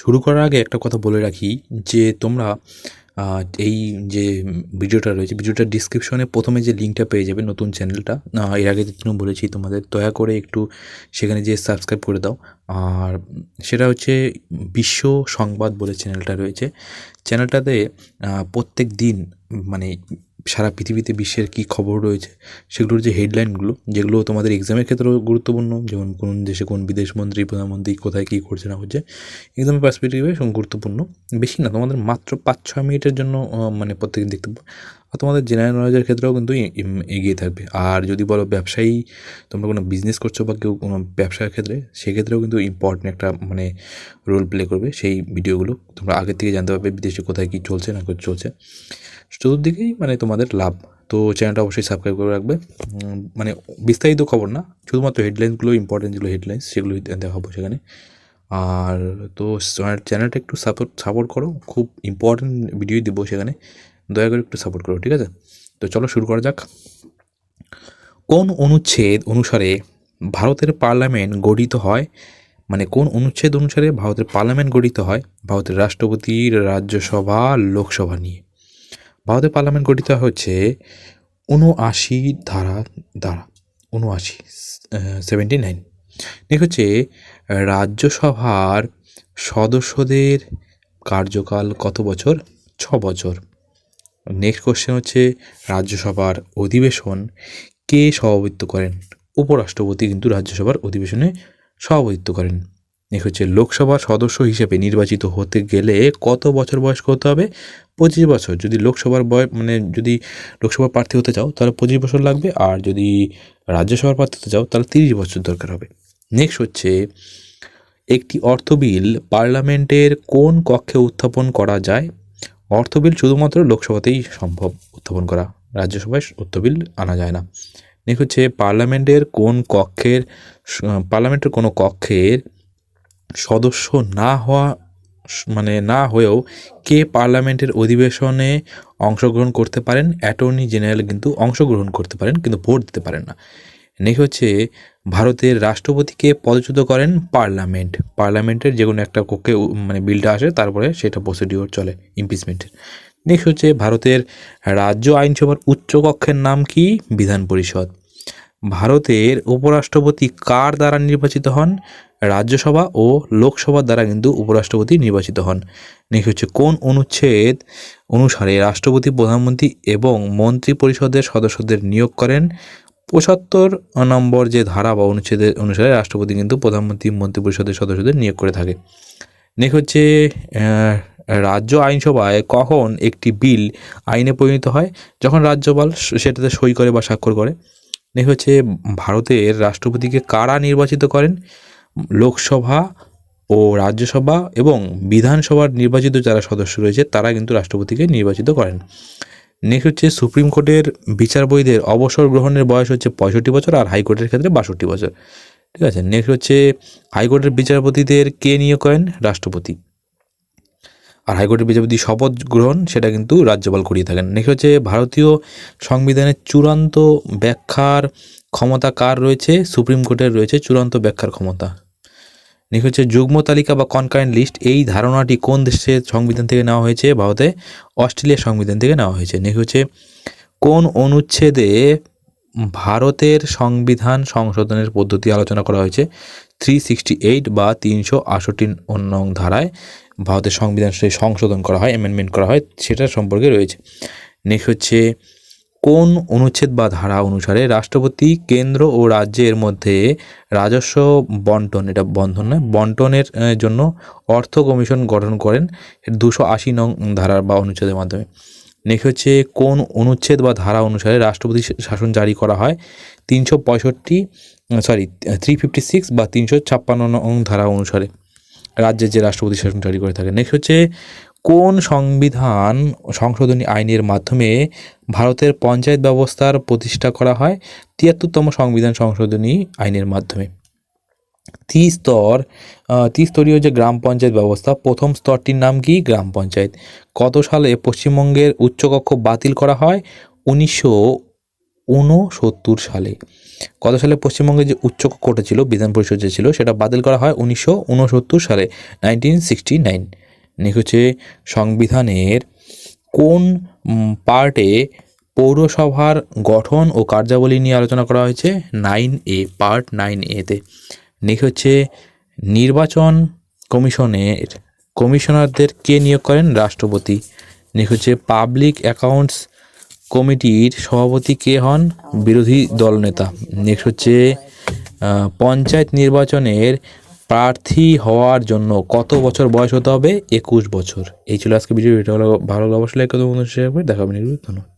শুরু করার আগে একটা কথা বলে রাখি যে তোমরা এই যে ভিডিওটা রয়েছে, ভিডিওটার ডিসক্রিপশনে প্রথমে যে লিঙ্কটা পেয়ে যাবে নতুন চ্যানেলটা এর আগে যেন বলেছি, তোমাদের দয়া করে একটু সেখানে যে সাবস্ক্রাইব করে দাও। আর সেটা হচ্ছে বিশ্ব সংবাদ বলে চ্যানেলটা রয়েছে। চ্যানেলটাতে প্রত্যেক দিন মানে সারা পৃথিবীতে বিশ্বের কী খবর রয়েছে, সেগুলোর যে হেডলাইনগুলো যেগুলো তোমাদের এক্সামের ক্ষেত্রেও গুরুত্বপূর্ণ, যেমন কোন দেশে কোন বিদেশমন্ত্রী প্রধানমন্ত্রী কোথায় কী করছে, না হচ্ছে এক্সামের পার্সপেক্টিভে গুরুত্বপূর্ণ। বেশি না, তোমাদের মাত্র পাঁচ ছয় মিনিটের জন্য মানে প্রত্যেকদিন দেখতে আর তোমাদের জেনারেল নলেজের ক্ষেত্রেও কিন্তু এগিয়ে থাকবে। আর যদি বলো ব্যবসায়ী, তোমরা কোনো বিজনেস করছ বা কেউ কোনো ব্যবসার ক্ষেত্রে, সেক্ষেত্রেও কিন্তু ইম্পর্টেন্ট একটা মানে রোল প্লে করবে সেই ভিডিওগুলো তোমরা আগের থেকে জানতে পারবে বিদেশে কোথায় কী চলছে, না চলছে। চতুর্দিকেই মানে তোমাদের লাভ। তো চ্যানেলটা অবশ্যই সাবস্ক্রাইব করে রাখবে। মানে বিস্তারিত খবর না, শুধুমাত্র হেডলাইনসগুলো ইম্পর্টেন্ট যেগুলো হেডলাইন্স সেগুলোই দেখাবো সেখানে। আর তো চ্যানেলটা একটু সাপোর্ট সাপোর্ট করো। খুব ইম্পর্টেন্ট ভিডিওই দেবো সেখানে। দয়া করে একটু সাপোর্ট করো, ঠিক আছে? তো চলো শুরু করা যাক। কোন অনুচ্ছেদ অনুসারে ভারতের পার্লামেন্ট গঠিত হয়? মানে কোন অনুচ্ছেদ অনুসারে ভারতের পার্লামেন্ট গঠিত হয়? ভারতের রাষ্ট্রপতির রাজ্যসভা, লোকসভা নিয়ে। ভারতের পার্লামেন্ট গঠিত হচ্ছে উনআশি ধারা দ্বারা উনআশি সেভেন্টি নাইন নেক্সট হচ্ছে রাজ্যসভার সদস্যদের কার্যকাল কত বছর? ছ বছর। নেক্সট কোশ্চেন হচ্ছে, রাজ্যসভার অধিবেশন কে সভাপতিত্ব করেন? উপরাষ্ট্রপতি কিন্তু রাজ্যসভার অধিবেশনে সভাপতিত্ব করেন। নেক্সট হচ্ছে লোকসভার সদস্য হিসেবে নির্বাচিত হতে গেলে কত বছর বয়স্ক হতে হবে? পঁচিশ বছর। যদি লোকসভার বয় মানে যদি লোকসভার প্রার্থী হতে চাও, তাহলে পঁচিশ বছর লাগবে। আর যদি রাজ্যসভার প্রার্থী হতে চাও, তাহলে তিরিশ বছর দরকার হবে। নেক্সট হচ্ছে, একটি অর্থ বিল পার্লামেন্টের কোন কক্ষে উত্থাপন করা যায়? অর্থ বিল শুধুমাত্র লোকসভাতেই সম্ভব উত্থাপন করা। রাজ্যসভায় অর্থ বিল আনা যায় না। নেক্সট হচ্ছে, পার্লামেন্টের কোন কক্ষের পার্লামেন্টের কোনো কক্ষের সদস্য না হওয়া মানে না হয়েও কে পার্লামেন্টের অধিবেশনে অংশগ্রহণ করতে পারেন? অ্যাটর্নি জেনারেল কিন্তু অংশগ্রহণ করতে পারেন, কিন্তু ভোট দিতে পারেন না। নেক্সট হচ্ছে ভারতের রাষ্ট্রপতিকে পদচ্যুত করেন পার্লামেন্ট। পার্লামেন্টের যে কোনো একটা কক্ষে মানে বিলটা আসে, তারপরে সেটা প্রসিডিওর চলে ইমপিচমেন্টের নেক্সট হচ্ছে ভারতের রাজ্য আইনসভার উচ্চকক্ষের নাম কি? বিধান পরিষদ। ভারতের উপরাষ্ট্রপতি কার দ্বারা নির্বাচিত হন? রাজ্যসভা ও লোকসভার দ্বারা কিন্তু উপরাষ্ট্রপতি নির্বাচিত হন। নেক্সট হচ্ছে কোন অনুচ্ছেদ অনুসারে রাষ্ট্রপতি, প্রধানমন্ত্রী এবং মন্ত্রী পরিষদের সদস্যদের নিয়োগ করেন? পঁচাত্তর নম্বর যে ধারা বা অনুচ্ছেদের অনুসারে রাষ্ট্রপতি কিন্তু প্রধানমন্ত্রী মন্ত্রী পরিষদের সদস্যদের নিয়োগ করে থাকে। নেক্সট হচ্ছে রাজ্য আইনসভায় কখন একটি বিল আইনে পরিণত হয়? যখন রাজ্যপাল সেটাতে সই করে বা স্বাক্ষর করে। নেক্সট হচ্ছে, ভারতের রাষ্ট্রপতিকে কারা নির্বাচিত করেন? লোকসভা ও রাজ্যসভা এবং বিধানসভার নির্বাচিত যারা সদস্য রয়েছে, তারা কিন্তু রাষ্ট্রপতিকে নির্বাচিত করেন। নেক্সট হচ্ছে সুপ্রিম কোর্টের বিচারপতিদের অবসর গ্রহণের বয়স হচ্ছে পঁয়ষট্টি বছর আর হাইকোর্টের ক্ষেত্রে বাষট্টি বছর। ঠিক আছে, নেক্সট হচ্ছে হাইকোর্টের বিচারপতিদের কে নিয়োগ করেন? রাষ্ট্রপতি। আর হাইকোর্টের বিচারপতি শপথ গ্রহণ, সেটা কিন্তু রাজ্যপাল করিয়ে থাকেন। নেক্সট হচ্ছে ভারতীয় সংবিধানের চূড়ান্ত ব্যাখ্যার ক্ষমতা কার রয়েছে? সুপ্রিম কোর্টের রয়েছে চূড়ান্ত ব্যাখ্যার ক্ষমতা। হচ্ছে যুগ্ম তালিকা বা কনকারেন্ট লিস্ট এই ধারণাটি কোন দেশের সংবিধান থেকে নেওয়া হয়েছে? ভারতে অস্ট্রেলিয়ার সংবিধান থেকে নেওয়া হয়েছে। নেক্সট হচ্ছে কোন অনুচ্ছেদে ভারতের সংবিধান সংশোধনের পদ্ধতি আলোচনা করা হয়েছে? থ্রি সিক্সটি এইট বা তিনশো আষট্টি নং ধারায় ভারতের সংবিধান সংশোধন করা হয় অ্যামেন্ডমেন্ট করা হয়, সেটা সম্পর্কে রয়েছে। নেক্সট হচ্ছে কোন অনুচ্ছেদ বা ধারা অনুসারে রাষ্ট্রপতি কেন্দ্র ও রাজ্যের মধ্যে রাজস্ব বন্টন, এটা বন্ধন নয়, বন্টনের জন্য অর্থ কমিশন গঠন করেন দুশো আশি নং ধারা বা অনুচ্ছেদের মাধ্যমে। নেক্সট হচ্ছে কোন অনুচ্ছেদ বা ধারা অনুসারে রাষ্ট্রপতি শাসন জারি করা হয়? তিনশো পঁয়ষট্টি সরি থ্রি ফিফটি সিক্স বা তিনশো ছাপ্পান্ন নং ধারা অনুসারে রাজ্যের যে রাষ্ট্রপতি শাসন জারি করে থাকে। নেক্সট হচ্ছে কোন সংবিধান সংশোধনী আইনের মাধ্যমে ভারতের পঞ্চায়েত ব্যবস্থার প্রতিষ্ঠা করা হয়? তিয়াত্তরতম সংবিধান সংশোধনী আইনের মাধ্যমে। ত্রিস্তর ত্রিস্তরীয় যে গ্রাম পঞ্চায়েত ব্যবস্থা, প্রথম স্তরটির নাম কি? গ্রাম পঞ্চায়েত। কত সালে পশ্চিমবঙ্গের উচ্চকক্ষ বাতিল করা হয়? উনিশশো ঊনসত্তর সালে। কত সালে পশ্চিমবঙ্গে যে উচ্চ ছিল, বিধান পরিষদ যে ছিল, সেটা বাতিল করা হয় উনিশশো উনসত্তর সালে নাইনটিন সিক্সটি নাইন হচ্ছে সংবিধানের কোন পার্টে পৌরসভার গঠন ও কার্যাবলী নিয়ে আলোচনা করা হয়েছে? নাইন এ, পার্ট নাইন এতে নেক্সট হচ্ছে নির্বাচন কমিশনের, কমিশনারদের কে নিয়োগ করেন? রাষ্ট্রপতি। নেক্সট হচ্ছে পাবলিক অ্যাকাউন্টস কমিটির সভাপতি কে হন? বিরোধী দলনেতা। নেক্সট হচ্ছে পঞ্চায়েত নির্বাচনের প্রার্থী হওয়ার জন্য কত বছর বয়স হতে হবে? একুশ বছর। এই ছিল আজকে ভিডিও। হলো ভালো অবশ্যই লাইক করতে বন্ধু শেয়ার করে দেখা হবে ধন্যবাদ।